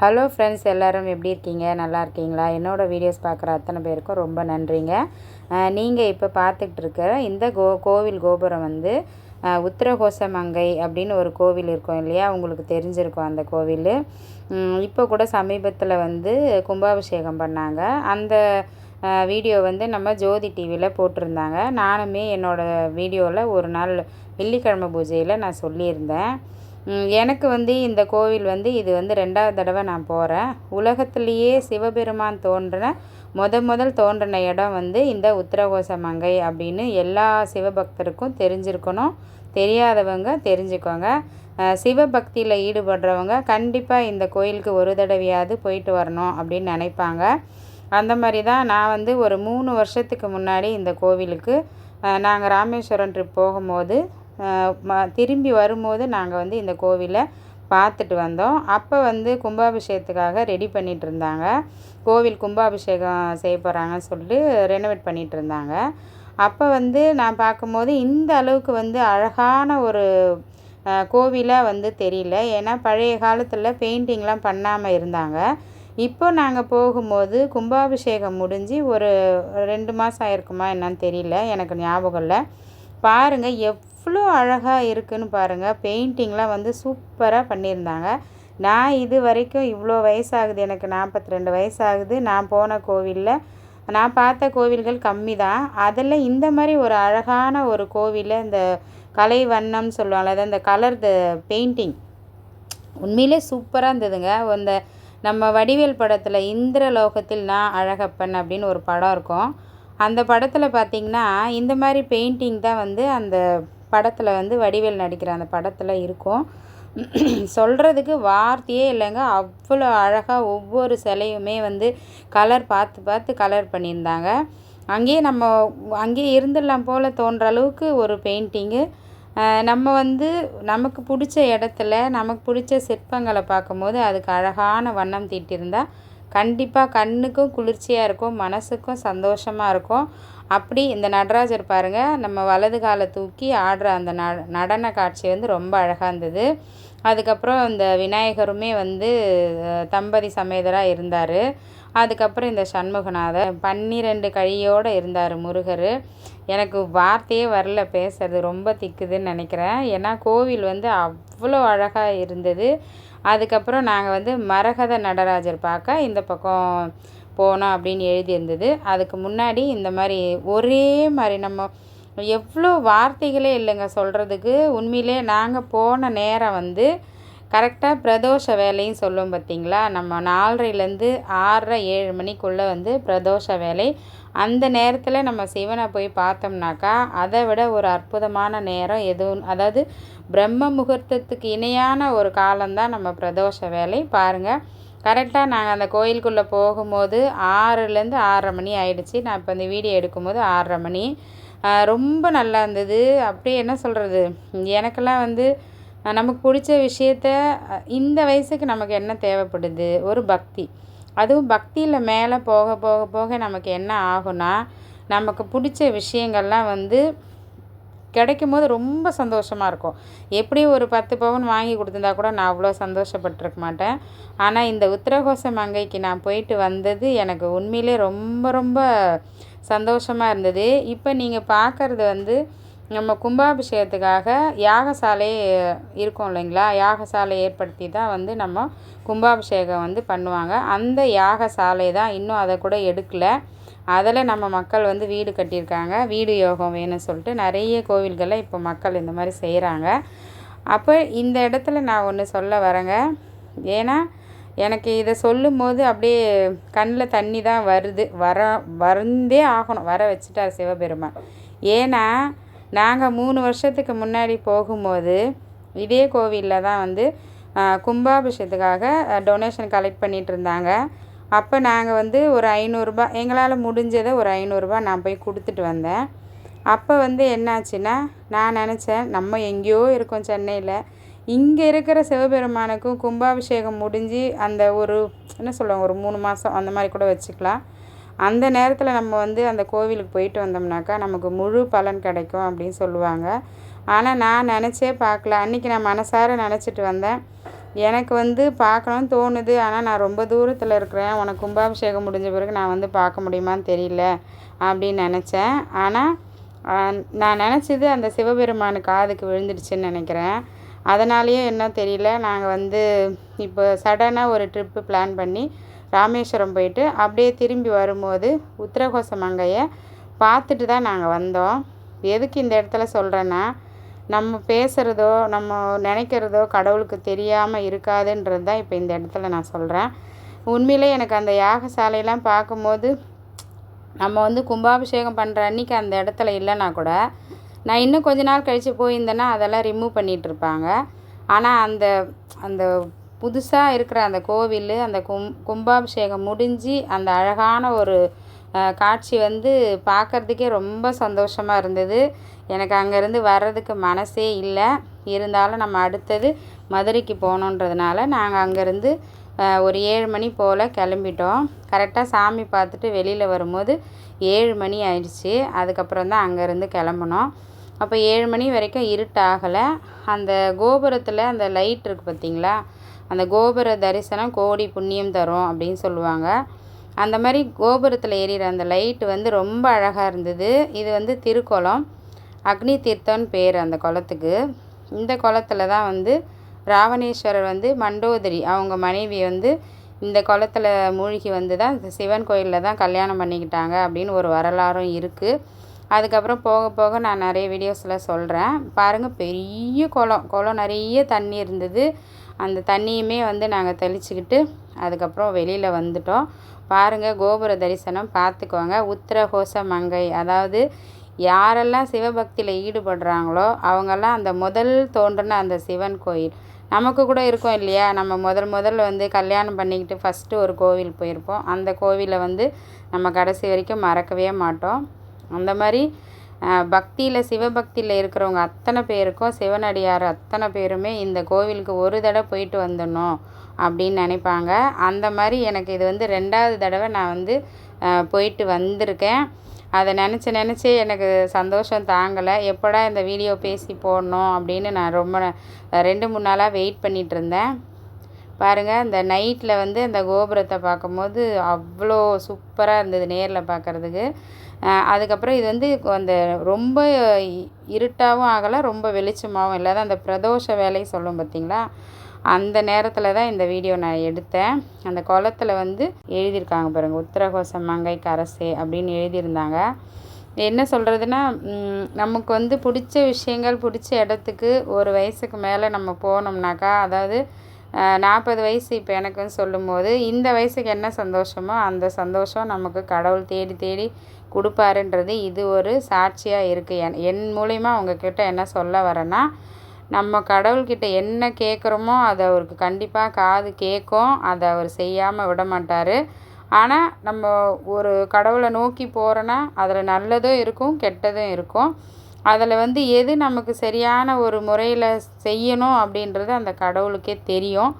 Hello friends எல்லோரும் எப்படி இருக்கீங்க? நல்லா இருக்கீங்களா? என்னோடய வீடியோஸ் பார்க்குற அத்தனை பேருக்கும் ரொம்ப நன்றிங்க. நீங்கள் இப்போ பார்த்துக்கிட்டு இருக்கிற இந்த கோ கோவில் கோபுரம் வந்து அஹ், உத்திரகோச மங்கை அப்படின்னு ஒரு கோவில் இருக்கும் இல்லையா? உங்களுக்கு தெரிஞ்சிருக்கும் அந்த கோவில். இப்போ கூட சமீபத்தில் வந்து கும்பாபிஷேகம் பண்ணாங்க. அந்த வீடியோ வந்து நம்ம ஜோதி டிவியில் போட்டிருந்தாங்க. நானுமே என்னோடய வீடியோவில் ஒரு நாள் வெள்ளிக்கிழமை பூஜையில் நான் சொல்லியிருந்தேன். எனக்கு வந்து இந்த கோவில் வந்து இது வந்து ரெண்டாவது தடவை நான் போகிறேன் உலகத்துலேயே சிவபெருமான் தோன்றின முத முதல் தோன்றின இடம் வந்து இந்த உத்தரகோச மங்கை அப்படின்னு எல்லா சிவபக்தருக்கும் தெரிஞ்சிருக்கணும். தெரியாதவங்க தெரிஞ்சுக்கோங்க. சிவபக்தியில் ஈடுபடுறவங்க கண்டிப்பாக இந்த கோயிலுக்கு ஒரு தடவையாவது போயிட்டு வரணும் அப்படின்னு நினைப்பாங்க. அந்த மாதிரி தான் நான் வந்து ஒரு மூணு வருஷத்துக்கு முன்னாடி இந்த கோவிலுக்கு நாங்கள் ராமேஸ்வரம் ட்ரிப் போகும்போது திரும்பி வரும்போது நாங்கள் வந்து இந்த கோவிலை பார்த்துட்டு வந்தோம். அப்போ வந்து கும்பாபிஷேகத்துக்காக ரெடி பண்ணிட்டு இருந்தாங்க. கோவில் கும்பாபிஷேகம் செய்ய போகிறாங்கன்னு சொல்லிட்டு ரெனோவேட் பண்ணிட்டு இருந்தாங்க. அப்போ வந்து நான் பார்க்கும்போது இந்த அளவுக்கு வந்து அழகான ஒரு கோவிலாக வந்து தெரியல. ஏன்னா பழைய காலத்தில் பெயிண்டிங்லாம் பண்ணாமல் இருந்தாங்க. இப்போ நாங்கள் போகும்போது கும்பாபிஷேகம் முடிஞ்சு ஒரு ரெண்டு மாதம் ஆயிருக்குமா என்னன்னு தெரியல. எனக்கு ஞாபகம் இல்லை. பாருங்கள் எவ்வளோ அழகாக இருக்குன்னு பாருங்கள் பெயிண்டிங்லாம் வந்து சூப்பராக பண்ணியிருந்தாங்க. நான் இது வரைக்கும் இவ்வளோ வயசாகுது. எனக்கு நாற்பத்தி ரெண்டு வயசாகுது. நான் போன கோவிலில் நான் பார்த்த கோவில்கள் கம்மி தான் அதில் இந்த மாதிரி ஒரு அழகான ஒரு கோவிலில் இந்த கலை வண்ணம் சொல்லுவாங்கள்ல அதாவது இந்த கலர் த பெயிண்டிங் உண்மையிலே சூப்பராக இருந்ததுங்க. அந்த நம்ம வடிவேல் படத்தில் இந்திரலோகத்தில் நான் அழகப்பன் அப்படின்னு ஒரு படம் இருக்கும். அந்த படத்தில் பார்த்திங்கன்னா இந்த மாதிரி பெயிண்டிங் தான் வந்து அந்த படத்தில் வந்து வடிவேல் நடிக்கிற அந்த படத்தில் இருக்கும். சொல்கிறதுக்கு வார்த்தையே இல்லைங்க. அவ்வளோ அழகாக ஒவ்வொரு சிலையுமே வந்து கலர் பார்த்து பார்த்து கலர் பண்ணியிருந்தாங்க. அங்கேயே நம்ம அங்கேயே இருந்துடலாம் போல் தோன்ற அளவுக்கு ஒரு பெயிண்டிங்கு நம்ம வந்து நமக்கு பிடிச்ச இடத்துல நமக்கு பிடிச்ச சிற்பங்களை பார்க்கும்போது அதுக்கு அழகான வண்ணம் தீட்டியிருந்தா கண்டிப்பாக கண்ணுக்கும் குளிர்ச்சியாக இருக்கும் மனசுக்கும் சந்தோஷமாக இருக்கும். அப்படி இந்த நடராஜர் பாருங்கள் நம்ம வலது காலை தூக்கி ஆடுற அந்த ந நடன காட்சி வந்து ரொம்ப அழகாக இருந்தது. அதுக்கப்புறம் இந்த விநாயகருமே வந்து தம்பதி சமேதராக இருந்தார். அதுக்கப்புறம் இந்த சண்முகநாதர் பன்னிரெண்டு கழியோடு இருந்தார் முருகர். எனக்கு வார்த்தையே வரல பேசுறது ரொம்ப திக்குதுன்னு நினைக்கிறேன். ஏன்னா கோவில் வந்து அவ்வளோ அழகாக இருந்தது. அதுக்கப்புறம் நாங்கள் வந்து மரகத நடராஜர் பார்க்க இந்த பக்கம் போனோம் அப்படின்னு எழுதியிருந்தது. அதுக்கு முன்னாடி இந்த மாதிரி ஒரே மாதிரி நம்ம எவ்வளோ வார்த்தைகளே இல்லைங்க சொல்கிறதுக்கு உண்மையிலே நாங்கள் போன நேரம் வந்து கரெக்டாக பிரதோஷ வேலையும் சொல்லுவோம் பார்த்தீங்களா நம்ம நாலரைலேருந்து ஆறரை ஏழு மணிக்குள்ளே வந்து பிரதோஷ வேலை. அந்த நேரத்தில் நம்ம சிவனை போய் பார்த்தோம்னாக்கா அதை விட ஒரு அற்புதமான நேரம் எதுவும் அதாவது பிரம்ம முகூர்த்தத்துக்கு இணையான ஒரு காலம்தான் நம்ம பிரதோஷ வேலை. பாருங்கள் கரெக்டாக நாங்கள் அந்த கோயிலுக்குள்ளே போகும்போது ஆறுலேருந்து ஆறரை மணி ஆயிடுச்சு. நான் இப்போ இந்த வீடியோ எடுக்கும்போது ஆறரை மணி. ரொம்ப நல்லா இருந்தது. அப்படியே என்ன சொல்கிறது எனக்கெல்லாம் வந்து நமக்கு பிடிச்ச விஷயத்த இந்த வயசுக்கு நமக்கு என்ன தேவைப்படுது? ஒரு பக்தி. அதுவும் பக்தியில் மேலே போக போக போக நமக்கு என்ன ஆகும்னா நமக்கு பிடிச்ச விஷயங்கள்லாம் வந்து கிடைக்கும் போது ரொம்ப சந்தோஷமாக இருக்கும். எப்படி ஒரு பத்து பவுன் வாங்கி கொடுத்துருந்தா கூட நான் அவ்வளோ சந்தோஷப்பட்டிருக்க மாட்டேன். ஆனால் இந்த உத்தரகோச மங்கைக்கு நான் போயிட்டு வந்தது எனக்கு உண்மையிலே ரொம்ப ரொம்ப சந்தோஷமாக இருந்தது. இப்போ நீங்கள் பார்க்குறது வந்து நம்ம கும்பாபிஷேகத்துக்காக யாகசாலை இருக்கும் இல்லைங்களா? யாகசாலை ஏற்படுத்தி தான் வந்து நம்ம கும்பாபிஷேகம் வந்து பண்ணுவாங்க. அந்த யாகசாலை தான் இன்னும் அதை கூட எடுக்கலை. அதில் நம்ம மக்கள் வந்து வீடு கட்டியிருக்காங்க. வீடு யோகம் வேணும்னு சொல்லிட்டு நிறைய கோவில்களில் இப்போ மக்கள் இந்த மாதிரி செய்கிறாங்க. அப்போ இந்த இடத்துல நான் ஒன்று சொல்ல வரேங்க. ஏன்னா எனக்கு இதை சொல்லும்போது அப்படியே கண்ணில் தண்ணி தான் வருது. வர வந்தே ஆகணும். வர வச்சுட்டார் சிவபெருமான். ஏன்னா நாங்கள் மூணு வருஷத்துக்கு முன்னாடி போகும்போது இதே கோவிலில் தான் வந்து ஆஹ், கும்பாபிஷேகத்துக்காக டொனேஷன் கலெக்ட் பண்ணிகிட்டு இருந்தாங்க. அப்போ நாங்கள் வந்து ஒரு ஐநூறுரூபா எங்களால் முடிஞ்சதை ஒரு ஐநூறுரூபா நான் போய் கொடுத்துட்டு வந்தேன். அப்போ வந்து என்னாச்சுன்னா நான் நினச்சேன் நம்ம எங்கேயோ இருக்கோம் சென்னையில். இங்கே இருக்கிற சிவபெருமானுக்கும் கும்பாபிஷேகம் முடிஞ்சு அந்த ஒரு என்ன சொல்லுவாங்க ஒரு மூணு மாதம் அந்த மாதிரி கூட வச்சுக்கலாம். அந்த நேரத்தில் நம்ம வந்து அந்த கோவிலுக்கு போயிட்டு வந்தோம்னாக்கா நமக்கு முழு பலன் கிடைக்கும் அப்படின்னு சொல்லுவாங்க. ஆனால் நான் நினச்சே பார்க்கல. அன்றைக்கி நான் மனசார நினச்சிட்டு வந்தேன். எனக்கு வந்து பார்க்கணுன்னு தோணுது. ஆனால் நான் ரொம்ப தூரத்தில் இருக்கிறேன். உனக்கு கும்பாபிஷேகம் முடிஞ்ச பிறகு நான் வந்து பார்க்க முடியுமான்னு தெரியல அப்படின்னு நினச்சேன். ஆனால் நான் நினச்சது அந்த சிவபெருமானு காதுக்கு விழுந்துடுச்சுன்னு நினைக்கிறேன். அதனாலேயே என்ன தெரியல. நாங்கள் வந்து இப்போ சடனாக ஒரு ட்ரிப்பு பிளான் பண்ணி ராமேஸ்வரம் போயிட்டு அப்படியே திரும்பி வரும்போது உத்தரகோச மங்கையை பார்த்துட்டு தான் நாங்கள் வந்தோம். எதுக்கு இந்த இடத்துல சொல்கிறேன்னா நம்ம பேசுகிறதோ நம்ம நினைக்கிறதோ கடவுளுக்கு தெரியாமல் இருக்காதுன்றது தான் இப்போ இந்த இடத்துல நான் சொல்கிறேன் உண்மையிலே எனக்கு அந்த யாகசாலையெல்லாம் பார்க்கும்போது நம்ம வந்து கும்பாபிஷேகம் பண்ணுற அன்றைக்கி அந்த இடத்துல இல்லைன்னா கூட நான் இன்னும் கொஞ்ச நாள் கழித்து போயிருந்தேன்னா அதெல்லாம் ரிமூவ் பண்ணிகிட்ருப்பாங்க ஆனால் அந்த அந்த புதுசாக இருக்கிற அந்த கோவில் அந்த கும் கும்பாபிஷேகம் முடிஞ்சு அந்த அழகான ஒரு காட்சி வந்து பார்க்குறதுக்கே ரொம்ப சந்தோஷமாக இருந்தது. எனக்கு அங்கேருந்து வர்றதுக்கு மனசே இல்லை. இருந்தாலும் நம்ம அடுத்தது மதுரைக்கு போகணுன்றதுனால நாங்கள் அங்கேருந்து ஒரு ஏழு மணி போல் கிளம்பிட்டோம். கரெக்டாக சாமி பார்த்துட்டு வெளியில் வரும்போது ஏழு மணி ஆயிடுச்சு. அதுக்கப்புறம் தான் அங்கேருந்து கிளம்புனோம். அப்போ ஏழு மணி வரைக்கும் இருட்டாகலை. அந்த கோபுரத்தில் அந்த லைட் இருக்குது பார்த்தீங்களா அந்த கோபுர தரிசனம் கோடி புண்ணியம் தரும் அப்படின்னு சொல்லுவாங்க. அந்த மாதிரி கோபுரத்தில் எரியிற அந்த லைட்டு வந்து ரொம்ப அழகாக இருந்தது. இது வந்து திருக்குளம் அக்னி தீர்த்தம்னு பேர் அந்த குளத்துக்கு. இந்த குளத்தில் தான் வந்து ராவணேஸ்வரர் வந்து மண்டோதரி அவங்க மனைவி வந்து இந்த குளத்தில் மூழ்கி வந்து தான் சிவன் கோயிலில் தான் கல்யாணம் பண்ணிக்கிட்டாங்க அப்படின்னு ஒரு வரலாறும் இருக்குது அதுக்கப்புறம் போக போக நான் நிறைய வீடியோஸில் சொல்கிறேன் பாருங்கள் பெரிய குளம். குளம் நிறைய தண்ணி இருந்தது. அந்த தண்ணியுமே வந்து நாங்கள் தெளிச்சுக்கிட்டு அதுக்கப்புறம் வெளியில் வந்துட்டோம். பாருங்கள் கோபுர தரிசனம். பார்த்துக்கோங்க. உத்திரகோச மங்கை. அதாவது யாரெல்லாம் சிவபக்தியில் ஈடுபடுறாங்களோ அவங்கெல்லாம் அந்த முதல் தோன்றின அந்த சிவன் கோயில். நமக்கு கூட இருக்கும் இல்லையா? நம்ம முதல் முதல்ல வந்து கல்யாணம் பண்ணிக்கிட்டு ஃபஸ்ட்டு ஒரு கோவில் போயிருப்போம். அந்த கோவிலை வந்து நம்ம கடைசி வரைக்கும் மறக்கவே மாட்டோம். அந்த மாதிரி பக்தியில் சிவபக்தியில் இருக்கிறவங்க அத்தனை பேருக்கும் சிவனடியார் அத்தனை பேருமே இந்த கோவிலுக்கு ஒரு தடவை போயிட்டு வந்துடணும் அப்படின்னு நினைப்பாங்க. அந்த மாதிரி எனக்கு இது வந்து ரெண்டாவது தடவை நான் வந்து போயிட்டு வந்திருக்கேன். அதை நினச்சி நினச்சி எனக்கு சந்தோஷம் தாங்கலை. எப்படா இந்த வீடியோ பேசி போடணும் அப்படின்னு நான் ரொம்ப ரெண்டு மூணு நாளாக வெயிட் பண்ணிகிட்ருந்தேன் பாருங்கள் இந்த நைட்டில் வந்து அந்த கோபுரத்தை பார்க்கும்போது அவ்வளோ சூப்பராக இருந்தது நேரில் பார்க்குறதுக்கு. அதுக்கப்புறம் இது வந்து அந்த ரொம்ப இருட்டாகவும் ஆகலை ரொம்ப வெளிச்சமாகவும் இல்லாத அந்த பிரதோஷ வேலை சொல்லும் பார்த்திங்களா? அந்த நேரத்தில் தான் இந்த வீடியோ நான் எடுத்தேன். அந்த குளத்துல வந்து எழுதியிருக்காங்க பாருங்கள் உத்தரகோச மங்கை கரசே அப்படின்னு எழுதியிருந்தாங்க. என்ன சொல்கிறதுனா நமக்கு வந்து பிடிச்ச விஷயங்கள் பிடிச்ச இடத்துக்கு ஒரு வயசுக்கு மேலே நம்ம போனோம்னாக்கா அதாவது நாற்பது வயசு இப்போ எனக்குன்னு சொல்லும்போது இந்த வயசுக்கு என்ன சந்தோஷமோ அந்த சந்தோஷம் நமக்கு கடவுள் தேடி தேடி கொடுப்பாருன்றது இது ஒரு சாட்சியாக இருக்குது என் என் மூலிமா உங்ககிட்ட என்ன சொல்ல வரேன்னா நம்ம கடவுள்கிட்ட என்ன கேட்குறோமோ அதை அவருக்கு கண்டிப்பாக காது கேட்கும் அதை அவர் செய்யாமல் விட மாட்டார். ஆனால் நம்ம ஒரு கடவுளை நோக்கி போகிறோன்னா அதில் நல்லதும் இருக்கும் கெட்டதும் இருக்கும். அதில் வந்து எது நமக்கு சரியான ஒரு முறையில் செய்யணும் அப்படின்றது அந்த கடவுளுக்கே தெரியும்.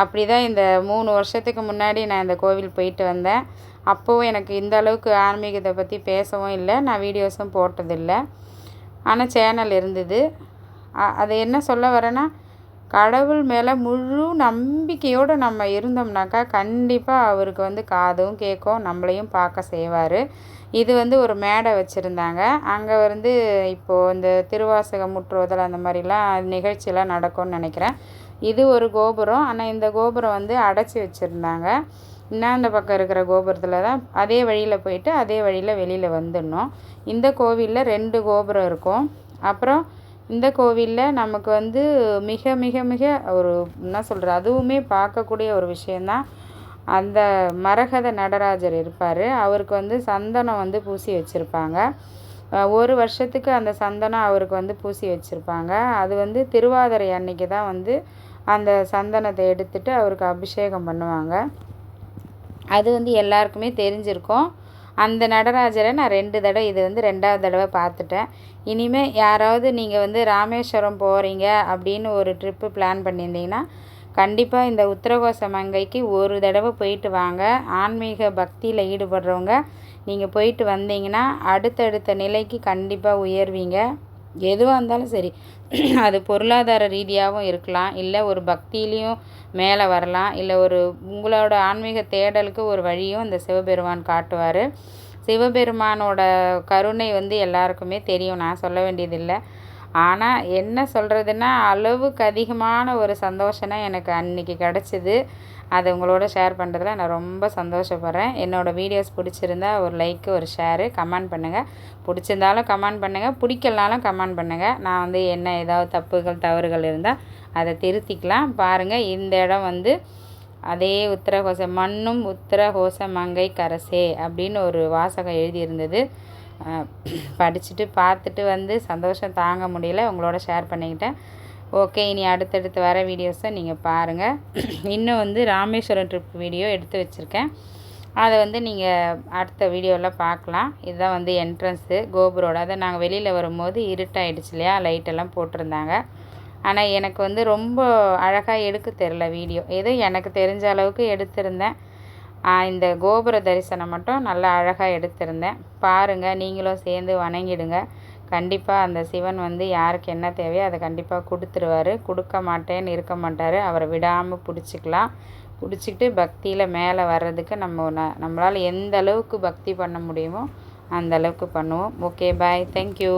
அப்படி தான் இந்த மூணு வருஷத்துக்கு முன்னாடி நான் இந்த கோவில் போயிட்டு வந்தேன். அப்போவும் எனக்கு இந்த அளவுக்கு ஆன்மீகத்தை பற்றி பேசவும் இல்லை. நான் வீடியோஸும் போட்டதில்லை. ஆனால் சேனல் இருந்தது. அது என்ன சொல்ல வரேன்னா கடவுள் மேலே முழு நம்பிக்கையோடு நம்ம இருந்தோம்னாக்கா கண்டிப்பாக அவருக்கு வந்து காதும் கேட்கும் நம்மளையும் பார்க்க செய்வார். இது வந்து ஒரு மேடை வச்சுருந்தாங்க. அங்கே வந்து இப்போது இந்த திருவாசகம் முற்றுவதல் அந்த மாதிரிலாம் நிகழ்ச்சியெலாம் நடக்கும்னு நினைக்கிறேன். இது ஒரு கோபுரம். ஆனால் இந்த கோபுரம் வந்து அடைச்சி வச்சுருந்தாங்க. இன்னாந்த பக்கம் இருக்கிற கோபுரத்தில் தான் அதே வழியில் போயிட்டு அதே வழியில் வெளியில் வந்துடணும். இந்த கோவிலில் ரெண்டு கோபுரம் இருக்கும். அப்புறம் இந்த கோவிலில் நமக்கு வந்து மிக மிக மிக ஒரு என்ன சொல்கிறது அதுவுமே பார்க்கக்கூடிய ஒரு விஷயந்தான் அந்த மரகத நடராஜர் இருப்பார். அவருக்கு வந்து சந்தனம் வந்து பூசி வச்சுருப்பாங்க. ஒரு வருஷத்துக்கு அந்த சந்தனம் அவருக்கு வந்து பூசி வச்சுருப்பாங்க. அது வந்து திருவாதிரை அன்னைக்கு தான் வந்து அந்த சந்தனத்தை எடுத்துட்டு அவருக்கு அபிஷேகம் பண்ணுவாங்க. அது வந்து எல்லாருக்குமே தெரிஞ்சிருக்கும். அந்த நடராஜரை நான் ரெண்டு தடவை இது வந்து ரெண்டாவது தடவை பார்த்துட்டேன். இனிமேல் யாராவது நீங்கள் வந்து ராமேஸ்வரம் போகிறீங்க அப்படின்னு ஒரு ட்ரிப்பு பிளான் பண்ணியிருந்தீங்கன்னா கண்டிப்பாக இந்த உத்தரகோச மங்கைக்கு ஒரு தடவை போயிட்டு வாங்க. ஆன்மீக பக்தியில் ஈடுபடுறவங்க நீங்கள் போயிட்டு வந்தீங்கன்னா அடுத்தடுத்த நிலைக்கு கண்டிப்பாக உயர்வீங்க. எதுவாக இருந்தாலும் சரி அது பொருளாதார ரீதியாகவும் இருக்கலாம். இல்லை ஒரு பக்தியிலையும் மேலே வரலாம். இல்லை ஒரு உங்களோட ஆன்மீக தேடலுக்கு ஒரு வழியும் இந்த சிவபெருமான் காட்டுவார். சிவபெருமானோட கருணை வந்து எல்லாருக்குமே தெரியும். நான் சொல்ல வேண்டியதில்லை. ஆனால் என்ன சொல்கிறதுன்னா அளவுக்கு அதிகமான ஒரு சந்தோஷம்னா எனக்கு அன்றைக்கி கிடச்சிது. அதை உங்களோட ஷேர் பண்ணுறதுல நான் ரொம்ப சந்தோஷப்படுறேன். என்னோடய வீடியோஸ் பிடிச்சிருந்தா ஒரு லைக்கு ஒரு ஷேரு கமெண்ட் பண்ணுங்கள் பிடிச்சிருந்தாலும் கமெண்ட் பண்ணுங்கள் பிடிக்கலனாலும் கமெண்ட் பண்ணுங்கள் நான் வந்து என்ன ஏதாவது தப்புகள் தவறுகள் இருந்தால் அதை திருத்திக்கலாம். பாருங்கள் இந்த இடம் வந்து அதே உத்தரகோச மண்ணும் உத்தரகோச மங்கை கரசே அப்படின்னு ஒரு வாசகம் எழுதியிருந்தது. படிச்சுட்டு பார்த்துட்டு வந்து சந்தோஷம் தாங்க முடியல. உங்களோட ஷேர் பண்ணிக்கிட்டேன். ஓகே இனி அடுத்தடுத்து வர வீடியோஸை நீங்கள் பாருங்கள் இன்னும் வந்து ராமேஸ்வரம் ட்ரிப் வீடியோ எடுத்து வச்சுருக்கேன். அதை வந்து நீங்கள் அடுத்த வீடியோவில் பார்க்கலாம். இதுதான் வந்து என்ட்ரன்ஸு கோபுரோட அதை நாங்கள் வெளியில் வரும்போது இருட்டாயிடுச்சு இல்லையா? லைட்டெல்லாம் போட்டிருந்தாங்க. ஆனால் எனக்கு வந்து ரொம்ப அழகாக எடுக்க தெரில வீடியோ. ஏதோ எனக்கு தெரிஞ்ச அளவுக்கு எடுத்திருந்தேன். இந்த கோபுர தரிசனம் மட்டும் நல்லா அழகாக எடுத்திருந்தேன். பாருங்கள் நீங்களும் சேர்ந்து வணங்கிடுங்க. கண்டிப்பாக அந்த சிவன் வந்து யாருக்கு என்ன தேவையோ அதை கண்டிப்பாக கொடுத்துருவாரு. கொடுக்க மாட்டேன்னு இருக்க மாட்டார். அவரை விடாமல் பிடிச்சிக்கலாம். பிடிச்சிக்கிட்டு பக்தியில் மேலே வர்றதுக்கு நம்ம நம்மளால் எந்த அளவுக்கு பக்தி பண்ண முடியுமோ அந்த அளவுக்கு பண்ணுவோம். Okay bye thank you